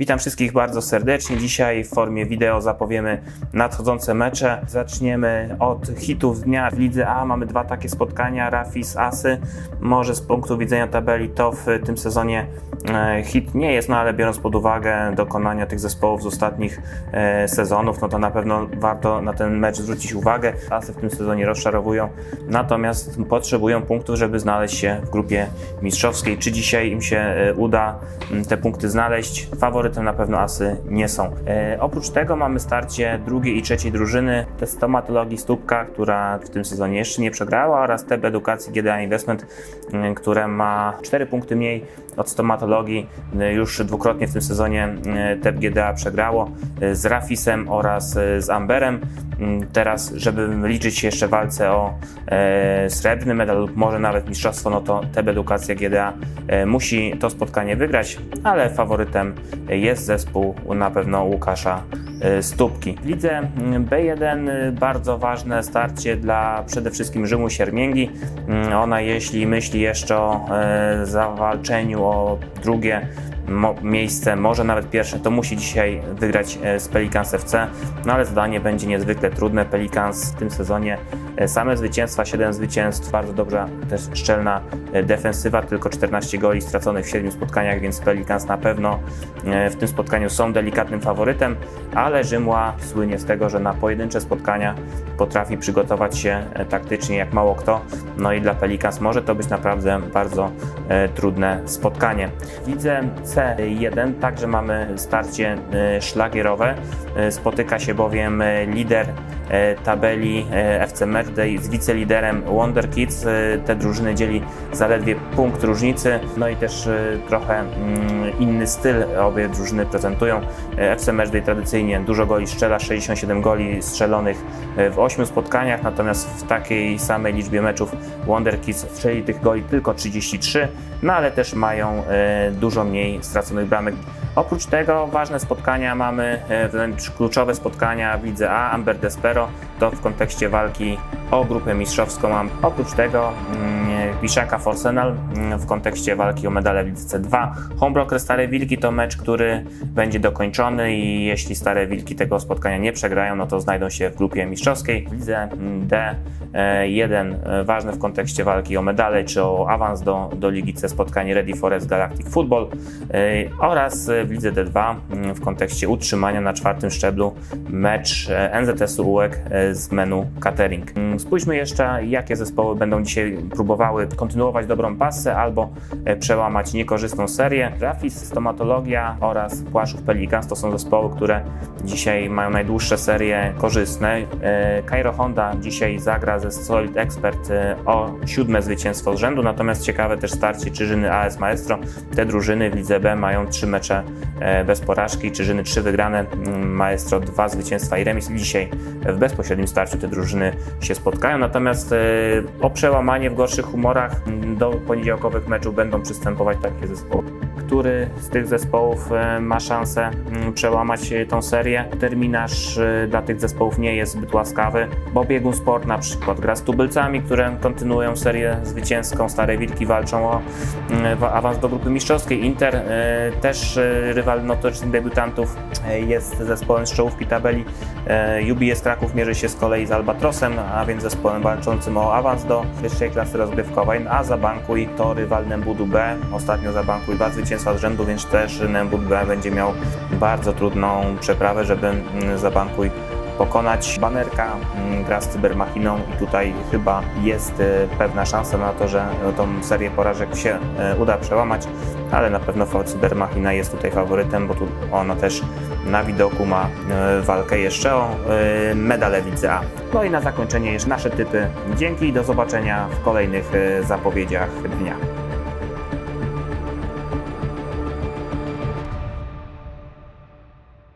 Witam wszystkich bardzo serdecznie. Dzisiaj w formie wideo zapowiemy nadchodzące mecze. Zaczniemy od hitów dnia w Lidze A. Mamy dwa takie spotkania, Rafis, Asy. Może z punktu widzenia tabeli to w tym sezonie e, hit nie jest, no ale biorąc pod uwagę dokonania tych zespołów z ostatnich e, sezonów, no to na pewno warto na ten mecz zwrócić uwagę. Asy w tym sezonie rozczarowują, natomiast potrzebują punktów, żeby znaleźć się w grupie mistrzowskiej. Czy dzisiaj im się e, uda te punkty znaleźć? Faworytem na pewno Asy nie są. E, oprócz tego mamy starcie drugiej i trzeciej drużyny. Stomatologii Stópka, która w tym sezonie jeszcze nie przegrała oraz TEB Edukacji GDA Investment, m, które ma 4 punkty mniej od stomatologii. E, Już dwukrotnie w tym sezonie e, TEB GDA przegrało z Rafisem oraz z Amberem. Mm, Teraz, żeby liczyć się jeszcze walce o srebrny medal lub może nawet mistrzostwo, no to TEB Edukacja GDA musi to spotkanie wygrać, ale faworytem jest zespół na pewno Łukasza e, Stópki. W lidze mm, B1 e, bardzo ważne starcie dla przede wszystkim Rzymu Siermięgi. Mm, Ona jeśli myśli jeszcze o e, zawalczeniu o drugie miejsce, może nawet pierwsze, to musi dzisiaj wygrać z Pelicans FC, no ale zadanie będzie niezwykle trudne. Pelicans w tym sezonie same zwycięstwa, 7 zwycięstw, bardzo dobra też szczelna e, defensywa, tylko 14 goli straconych w 7 spotkaniach, więc Pelicans na pewno e, w tym spotkaniu są delikatnym faworytem, ale Rzymła słynie z tego, że na pojedyncze spotkania potrafi przygotować się e, taktycznie jak mało kto, no i dla Pelicans może to być naprawdę bardzo e, trudne spotkanie. W lidze C1 także mamy starcie e, szlagierowe. E, Spotyka się bowiem e, lider e, tabeli e, FC Matchday z wiceliderem Wonder Kids. E, Te drużyny dzieli zaledwie punkt różnicy, no i też e, trochę mm, inny styl obie drużyny prezentują. E, FC Matchday tradycyjnie dużo goli strzela, 67 goli strzelonych w 8 spotkaniach, natomiast w takiej samej liczbie meczów Wonder Kids strzeli tych goli tylko 33, no ale też mają dużo mniej straconych bramek. Oprócz tego ważne spotkania mamy, e, wręcz kluczowe spotkania w Lidze A, Amber Despero, to w kontekście walki o grupę mistrzowską. Oprócz tego mm, Piszaka Forsenal mm, w kontekście walki o medale w Lidze C2. Homebroker Stare Wilki to mecz, który będzie dokończony i jeśli Stare Wilki tego spotkania nie przegrają, no to znajdą się w grupie mistrzowskiej. W Lidze mm, D1 e, ważne w kontekście walki o medale czy o awans do, do Ligi C spotkanie Ready Forest Galactic Football e, oraz e, w Lidze D2 mm, w kontekście utrzymania na czwartym szczeblu mecz e, NZS-u UEK e, z menu catering. Mm, Spójrzmy jeszcze, jakie zespoły będą dzisiaj próbowały kontynuować dobrą pasę albo e, przełamać niekorzystną serię. Rafis, Stomatologia oraz Płaszów Pelicans to są zespoły, które dzisiaj mają najdłuższe serie korzystne. E, Cairo Honda dzisiaj zagra ze Solid Expert e, o siódme zwycięstwo z rzędu, natomiast ciekawe też starcie Czyżyny AS Maestro. Te drużyny w Lidze B mają trzy mecze bez porażki, Czyżyny trzy wygrane, Maestro dwa zwycięstwa i remis. Dzisiaj w bezpośrednim starciu te drużyny się spotkają, natomiast o przełamanie w gorszych humorach mm, do poniedziałkowych meczów będą przystępować takie zespoły. Który z tych zespołów e, ma szansę mm, przełamać e, tą serię? Terminarz e, dla tych zespołów nie jest zbyt łaskawy, bo Biegun Sport na przykład gra z tubylcami, które kontynuują serię zwycięską. Stare Wilki walczą o mm, wa- awans do grupy mistrzowskiej. Inter też rywal notorycznych debiutantów jest zespołem z czołówki tabeli. UBS Kraków mierzy się z kolei z Albatrosem, a więc zespołem walczącym o awans do wyższej klasy rozgrywkowej, a Zabankuj to rywal Nembudu B. Ostatnio Zabankuj dwa zwycięstwa z rzędu, więc też Nembud B będzie miał bardzo trudną przeprawę, żeby mm, Zabankuj pokonać. Banerka mm, gra z Cybermachiną i tutaj chyba jest e, pewna szansa na to, że tą serię porażek się e, uda przełamać, ale na pewno Cybermachina jest tutaj faworytem, bo tu ona też na widoku ma e, walkę jeszcze o medale Lidze A. No i na zakończenie jeszcze nasze typy. Dzięki i do zobaczenia w kolejnych zapowiedziach dnia.